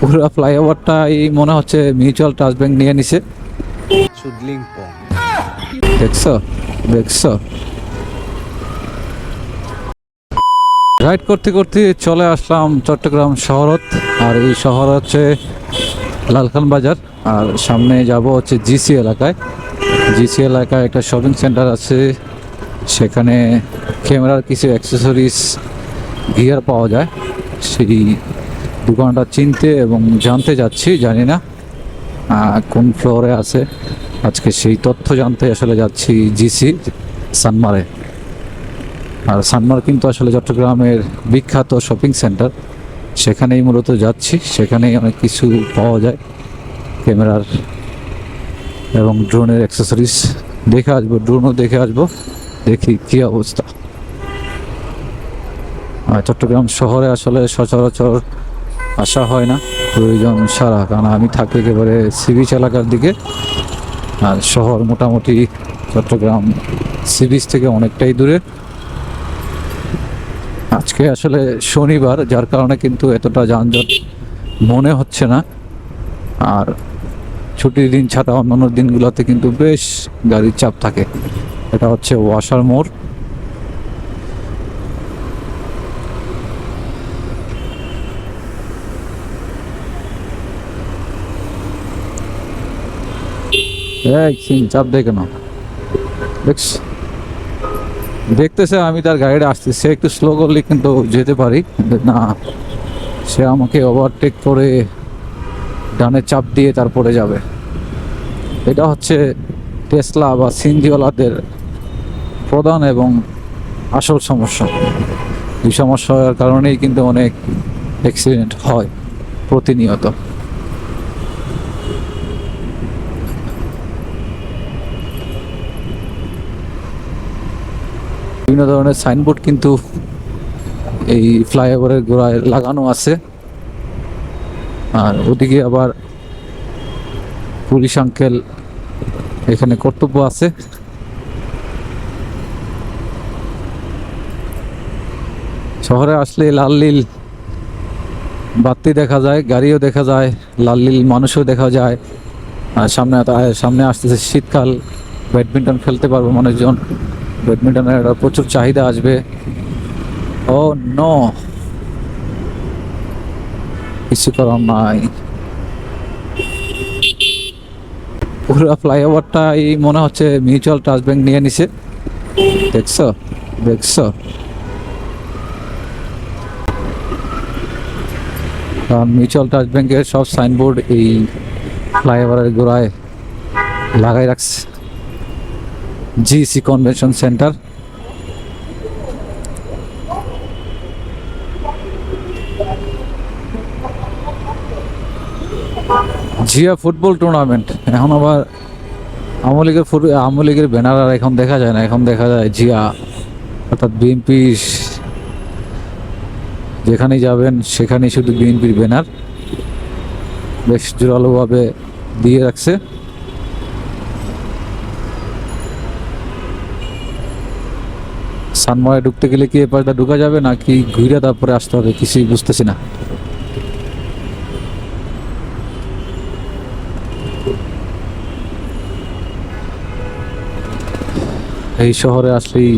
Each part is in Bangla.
পুরো ফ্লাইওভারটা এই মনে হচ্ছে মিউচুয়াল ট্রাস্ট ব্যাংক নিয়ে নিছে। দেখছ? দেখছ? রাইড করতে করতে চলে আসলাম চট্টগ্রাম শহরত, আর এই শহর হচ্ছে লালখান বাজার, আর সামনে যাব হচ্ছে জিসি এলাকায়। জিসি এলাকায় একটা শপিং সেন্টার আছে, সেখানে ক্যামেরার কিছু অ্যাক্সেসরিজ গিয়ার পাওয়া যায়। সেই দোকানটা চিনতে এবং জানতে যাচ্ছি, জানি না কোন ফ্লোরে আছে। আজকে সেই তথ্য জানতে আসলে যাচ্ছি জিসি, সানমারে। আর সানমার কিন্তু আসলে চট্টগ্রামের বিখ্যাত শপিং সেন্টার সেখানেই মূলত যাচ্ছি, সেখানেই অনেক কিছু পাওয়া যায়, ক্যামেরার এবং ড্রোনের অ্যাক্সেসরিজ দেখে আসব ড্রোনও দেখে আসব, দেখি কী অবস্থা। চট্টগ্রাম শহরে আসলে সচরাচর আসা হয় না। প্রয়োজন সারা কারণ আমি থাকি একেবারে সি বিচ এলাকার দিকে। আর শহর মোটামুটি চট্টগ্রাম সি বিচ থেকে অনেকটাই দূরে। আজকে আসলে শনিবার, যার কারণে কিন্তু এতটা যানজট মনে হচ্ছে না। আর ছুটির দিন ছাড়া অন্যান্য দিনগুলোতে কিন্তু বেশ গাড়ির চাপ থাকে। এটা হচ্ছে ওয়াশার মোড়। চাপ দেখে না দেখছ দেখতেছে আমি তার গাড়িটা আসছি সে একটু স্লো করলে কিন্তু যেতে পারি। না, সে আমাকে ওভারটেক করে ডানে চাপ দিয়ে তারপরে যাবে। এটা হচ্ছে টেসলা বা সিনজিওয়ালাদের প্রধান এবং আসল সমস্যা। এই সমস্যার কারণেই কিন্তু অনেক অ্যাক্সিডেন্ট হয় প্রতিনিয়ত। বিভিন্ন ধরনের সাইনবোর্ড কিন্তু এই ফ্লাইওভারের গোড়ায় লাগানো আছে। আর ওদিকে আবার পুলিশ আঙ্কেল এখানে কর্তব্য আছে। শহরে আসলে লাল নীল বাতি দেখা যায়, গাড়িও দেখা যায়, লাল নীল মানুষও দেখা যায়। আর সামনে সামনে আসতেছে শীতকাল, ব্যাডমিন্টন খেলতে পারব মানুষজন। ব্যাডমিন্টনের একটা প্রচুর চাহিদা আসবে। Oh, no. কিছু করার নাই। পুরো ফ্লাইওভারটা এই মনে হচ্ছে মিউচুয়াল ট্রাস্ট ব্যাংক নিয়ে নিছে। দেখছ? দেখছ? কারণ মিউচুয়াল ট্রাস্ট ব্যাংকের সব সাইনবোর্ড এই ফ্লাইওভারের গোড়ায় লাগাই রাখছে। GC convention centre Zia football tournament. এখন আবার আওয়ামী লীগের ফুট আওয়ামী লীগের ব্যানার আর এখন দেখা যায় না। এখন দেখা যায় জিয়া, অর্থাৎ বিএনপি যেখানেই যাবেন, সেখানেই শুধু বিএনপির ব্যানার। বেশ জোরালোভাবে দিয়ে রাখছে। সানময়ে ঢুকতে গেলে কি এপাশটা ঢুকা যাবে নাকি ঘুরে তারপরে আসতে হবে? কিছুই বুঝতেছি না। এই শহরে আসলেই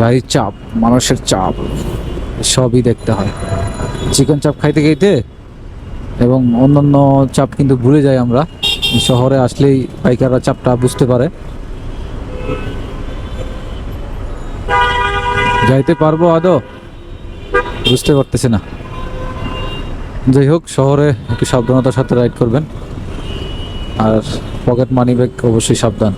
গাড়ির চাপ, মানুষের চাপ, সবই দেখতে হয়। চিকেন চাপ খাইতে খাইতে এবং অন্যান্য চাপ কিন্তু ভুলে যাই আমরা। শহরে আসলেই পাইকাররা চাপটা বুঝতে পারে। যাইতে পারব আদৌ? বুঝতে পারতেছি না। যাই হোক, শহরে একটু সাবধানতার সাথে রাইড করবেন। আর পকেট মানি ব্যাগ অবশ্যই সাবধান।